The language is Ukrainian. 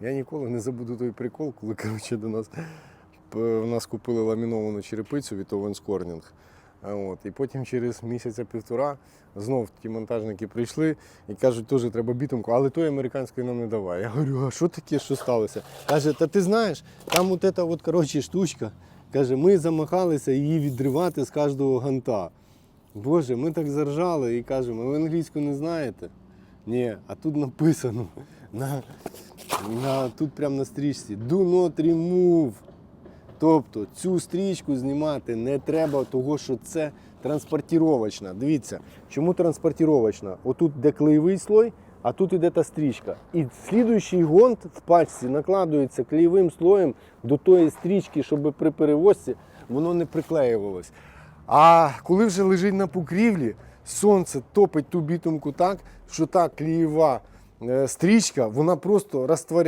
Я ніколи не забуду той прикол, коли коротше, до нас в нас купили ламіновану черепицю від Owens Corning. От. І потім через місяця-півтора знов ті монтажники прийшли і кажуть, теж треба бітумку, але той американської нам не давай. Я говорю, а що таке, що сталося? Каже, та ти знаєш, там от ета от, коротше, штучка. Каже, ми замахалися її відривати з кожного ганта. Боже, ми так заржали і кажемо, ви англійську не знаєте? Ні, а тут написано на, на, тут прямо на стрічці Do not remove. Тобто цю стрічку знімати не треба, того що це транспортіровочна. Дивіться, чому транспортіровочна? Отут де клеєвий слой, а тут іде та стрічка. І слідуючий гонт в пачці накладується клеєвим слоєм до тої стрічки, щоб при перевозці воно не приклеювалось. А коли вже лежить на покрівлі, сонце топить ту бітумку так, що та клеєва е, стрічка, вона просто розтворяє.